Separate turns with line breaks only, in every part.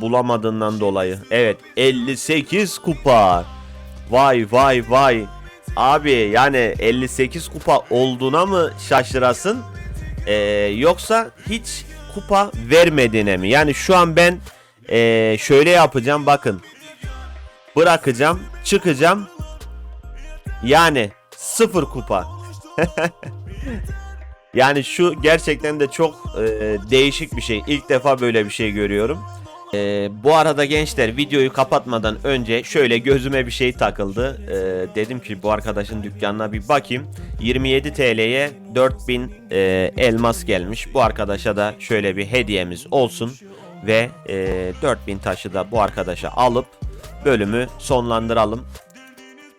bulamadığından dolayı. Evet 58 kupa. Vay vay vay. Abi yani 58 kupa olduğuna mı şaşırasın? Ee, yoksa hiç kupa vermediğine mi? Yani şu an ben ee, şöyle yapacağım bakın. Bırakacağım, çıkacağım. Yani sıfır kupa. yani şu gerçekten de çok ee, değişik bir şey. İlk defa böyle bir şey görüyorum. Ee, bu arada gençler videoyu kapatmadan önce şöyle gözüme bir şey takıldı. Ee, dedim ki bu arkadaşın dükkanına bir bakayım. 27 TL'ye 4000 e, elmas gelmiş. Bu arkadaşa da şöyle bir hediyemiz olsun. Ve e, 4000 taşı da bu arkadaşa alıp bölümü sonlandıralım.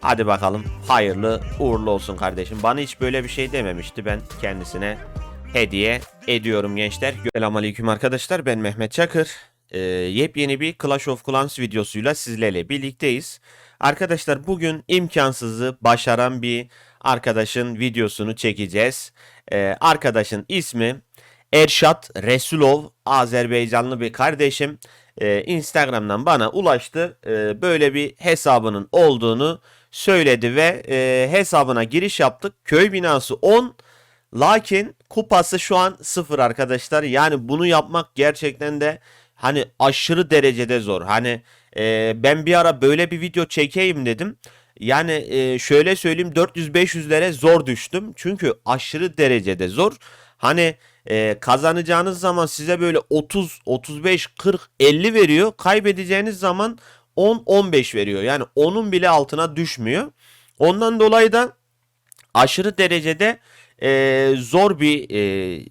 Hadi bakalım hayırlı uğurlu olsun kardeşim. Bana hiç böyle bir şey dememişti. Ben kendisine hediye ediyorum gençler. Selamünaleyküm arkadaşlar. Ben Mehmet Çakır. Ee, yepyeni bir Clash of Clans videosuyla sizlerle birlikteyiz. Arkadaşlar bugün imkansızı başaran bir arkadaşın videosunu çekeceğiz. Ee, arkadaşın ismi Erşat Resulov. Azerbaycanlı bir kardeşim. Ee, Instagram'dan bana ulaştı. Ee, böyle bir hesabının olduğunu söyledi ve e, hesabına giriş yaptık. Köy binası 10 Lakin kupası şu an sıfır arkadaşlar. Yani bunu yapmak gerçekten de hani aşırı derecede zor. Hani e, ben bir ara böyle bir video çekeyim dedim. Yani e, şöyle söyleyeyim 400-500'lere zor düştüm. Çünkü aşırı derecede zor. Hani e, kazanacağınız zaman size böyle 30, 35, 40, 50 veriyor. Kaybedeceğiniz zaman 10, 15 veriyor. Yani onun bile altına düşmüyor. Ondan dolayı da aşırı derecede e, zor bir e,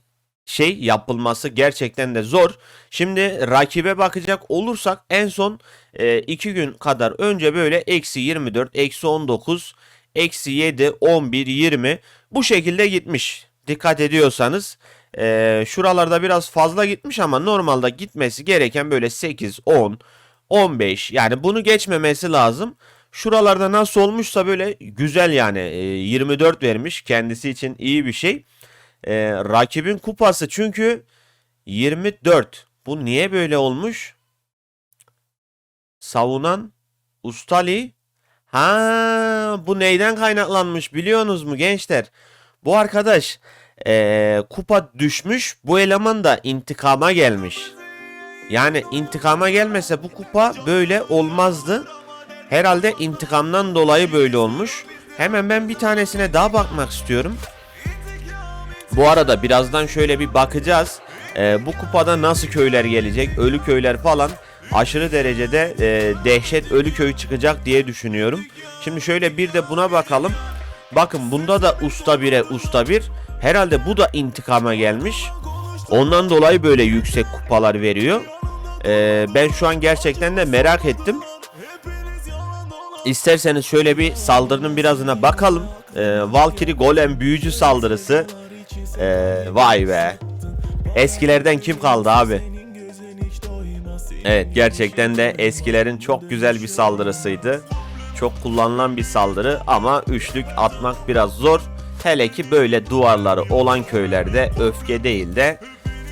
şey yapılması gerçekten de zor. Şimdi rakibe bakacak olursak en son 2 gün kadar önce böyle eksi 24, eksi 19, eksi 7, 11, 20 bu şekilde gitmiş. Dikkat ediyorsanız e, şuralarda biraz fazla gitmiş ama normalde gitmesi gereken böyle 8, 10, 15 yani bunu geçmemesi lazım. Şuralarda nasıl olmuşsa böyle güzel yani e, 24 vermiş kendisi için iyi bir şey. E, rakibin kupası çünkü 24. Bu niye böyle olmuş? Savunan Ustali. Ha bu neyden kaynaklanmış biliyorsunuz mu gençler? Bu arkadaş e, kupa düşmüş bu eleman da intikama gelmiş. Yani intikama gelmese bu kupa böyle olmazdı. Herhalde intikamdan dolayı böyle olmuş. Hemen ben bir tanesine daha bakmak istiyorum. Bu arada birazdan şöyle bir bakacağız. Ee, bu kupada nasıl köyler gelecek? Ölü köyler falan. Aşırı derecede e, dehşet ölü köy çıkacak diye düşünüyorum. Şimdi şöyle bir de buna bakalım. Bakın bunda da usta 1'e usta 1. Herhalde bu da intikama gelmiş. Ondan dolayı böyle yüksek kupalar veriyor. Ee, ben şu an gerçekten de merak ettim. İsterseniz şöyle bir saldırının birazına bakalım. Ee, Valkyrie Golem büyücü saldırısı. Ee, vay be. Eskilerden kim kaldı abi? Evet gerçekten de eskilerin çok güzel bir saldırısıydı. Çok kullanılan bir saldırı ama üçlük atmak biraz zor. Hele ki böyle duvarları olan köylerde öfke değil de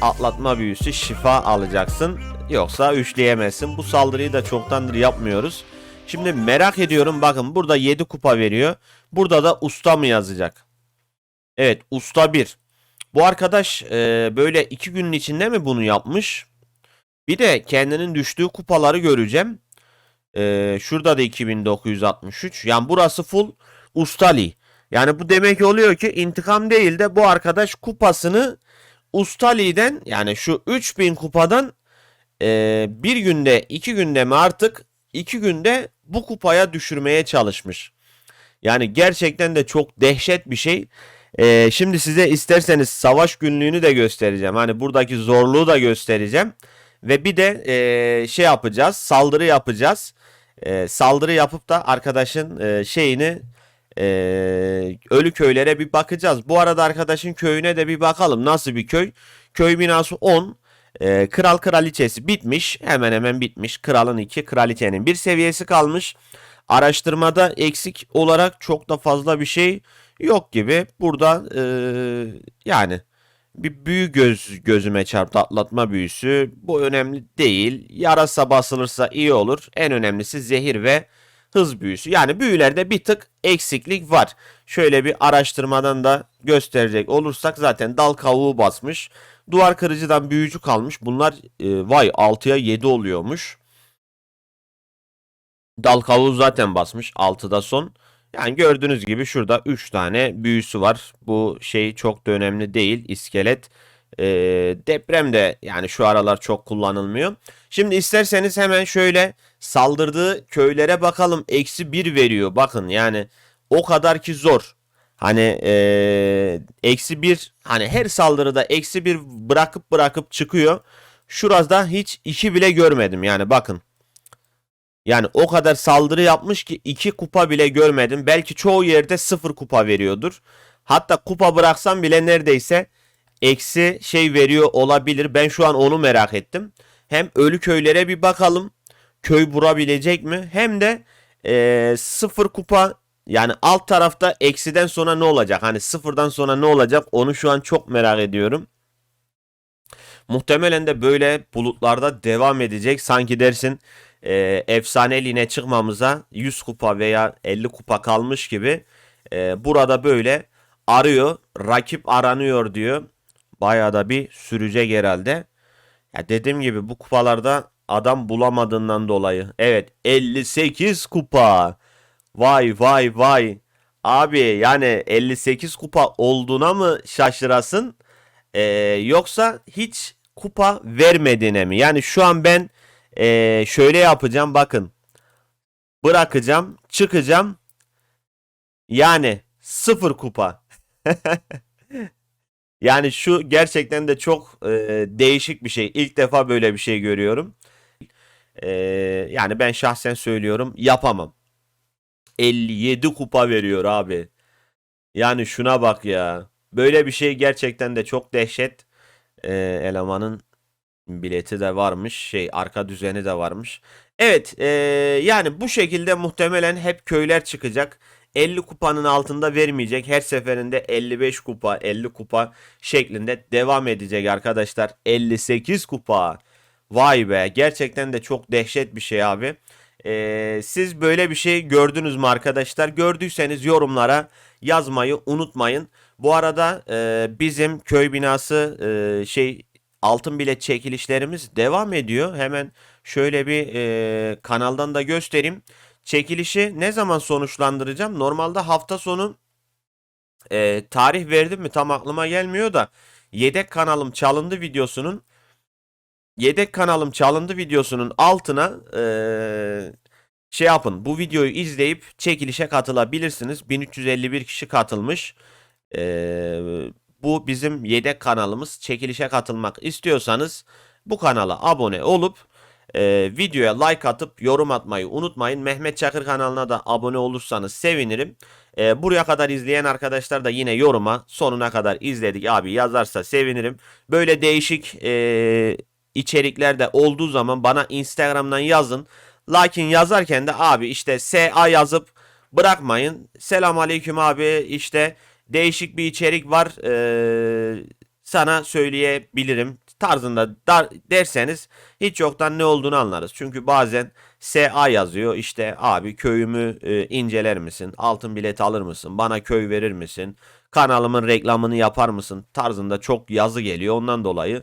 atlatma büyüsü şifa alacaksın. Yoksa üçleyemezsin. Bu saldırıyı da çoktandır yapmıyoruz. Şimdi merak ediyorum bakın burada 7 kupa veriyor. Burada da usta mı yazacak? Evet usta 1. Bu arkadaş e, böyle 2 günün içinde mi bunu yapmış? Bir de kendinin düştüğü kupaları göreceğim. E, şurada da 2963. Yani burası full ustali. Yani bu demek oluyor ki intikam değil de bu arkadaş kupasını ustali'den yani şu 3000 kupadan e, bir günde iki günde mi artık iki günde bu kupaya düşürmeye çalışmış. Yani gerçekten de çok dehşet bir şey. Ee, şimdi size isterseniz savaş günlüğünü de göstereceğim. Hani buradaki zorluğu da göstereceğim. Ve bir de e, şey yapacağız. Saldırı yapacağız. E, saldırı yapıp da arkadaşın e, şeyini e, ölü köylere bir bakacağız. Bu arada arkadaşın köyüne de bir bakalım. Nasıl bir köy? Köy binası 10. Ee, kral kraliçesi bitmiş. Hemen hemen bitmiş. Kralın 2, kraliçenin bir seviyesi kalmış. Araştırmada eksik olarak çok da fazla bir şey yok gibi. Burada e, yani bir büyü göz gözüme çarptı atlatma büyüsü. Bu önemli değil. Yarasa basılırsa iyi olur. En önemlisi zehir ve hız büyüsü. Yani büyülerde bir tık eksiklik var. Şöyle bir araştırmadan da gösterecek olursak zaten dal kavuğu basmış. Duvar kırıcıdan büyücü kalmış. Bunlar e, vay 6'ya 7 oluyormuş. Dal kavuğu zaten basmış 6'da son. Yani gördüğünüz gibi şurada 3 tane büyüsü var. Bu şey çok da önemli değil. İskelet. Ee, deprem de yani şu aralar çok kullanılmıyor. Şimdi isterseniz hemen şöyle saldırdığı köylere bakalım. Eksi 1 veriyor. Bakın yani o kadar ki zor. Hani ee, eksi 1 hani her saldırıda eksi 1 bırakıp bırakıp çıkıyor. Şurada hiç 2 bile görmedim. Yani bakın. Yani o kadar saldırı yapmış ki 2 kupa bile görmedim. Belki çoğu yerde 0 kupa veriyordur. Hatta kupa bıraksam bile neredeyse eksi şey veriyor olabilir. Ben şu an onu merak ettim. Hem ölü köylere bir bakalım. Köy vurabilecek mi? Hem de eee 0 kupa yani alt tarafta eksiden sonra ne olacak? Hani sıfırdan sonra ne olacak? Onu şu an çok merak ediyorum. Muhtemelen de böyle bulutlarda devam edecek. Sanki dersin e, efsaneliğine çıkmamıza 100 kupa veya 50 kupa kalmış gibi e, burada böyle arıyor. Rakip aranıyor diyor. Bayağı da bir sürecek herhalde. Ya dediğim gibi bu kupalarda adam bulamadığından dolayı. Evet 58 kupa. Vay vay vay. Abi yani 58 kupa olduğuna mı şaşırasın? Ee, yoksa hiç kupa vermediğine mi? Yani şu an ben ee, şöyle yapacağım bakın. Bırakacağım, çıkacağım. Yani sıfır kupa. Yani şu gerçekten de çok e, değişik bir şey. İlk defa böyle bir şey görüyorum. E, yani ben şahsen söylüyorum yapamam. 57 kupa veriyor abi. Yani şuna bak ya. Böyle bir şey gerçekten de çok dehşet. E, elemanın bileti de varmış. Şey arka düzeni de varmış. Evet e, yani bu şekilde muhtemelen hep köyler çıkacak. 50 kupanın altında vermeyecek. Her seferinde 55 kupa, 50 kupa şeklinde devam edecek arkadaşlar. 58 kupa. Vay be gerçekten de çok dehşet bir şey abi. Ee, siz böyle bir şey gördünüz mü arkadaşlar? Gördüyseniz yorumlara yazmayı unutmayın. Bu arada e, bizim köy binası e, şey altın bilet çekilişlerimiz devam ediyor. Hemen şöyle bir e, kanaldan da göstereyim. Çekilişi ne zaman sonuçlandıracağım? Normalde hafta sonu e, tarih verdim mi tam aklıma gelmiyor da yedek kanalım çalındı videosunun yedek kanalım çalındı videosunun altına e, şey yapın bu videoyu izleyip çekilişe katılabilirsiniz. 1351 kişi katılmış. E, bu bizim yedek kanalımız. Çekilişe katılmak istiyorsanız bu kanala abone olup ee, videoya like atıp yorum atmayı unutmayın. Mehmet Çakır kanalına da abone olursanız sevinirim. Ee, buraya kadar izleyen arkadaşlar da yine yoruma sonuna kadar izledik abi yazarsa sevinirim. Böyle değişik e, içerikler de olduğu zaman bana Instagram'dan yazın. Lakin yazarken de abi işte SA yazıp bırakmayın. Selam aleyküm abi işte değişik bir içerik var. Ee, sana söyleyebilirim tarzında dar, derseniz hiç yoktan ne olduğunu anlarız. Çünkü bazen SA yazıyor işte abi köyümü e, inceler misin? Altın bilet alır mısın? Bana köy verir misin? Kanalımın reklamını yapar mısın? Tarzında çok yazı geliyor. Ondan dolayı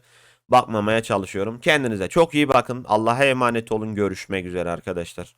bakmamaya çalışıyorum. Kendinize çok iyi bakın. Allah'a emanet olun. Görüşmek üzere arkadaşlar.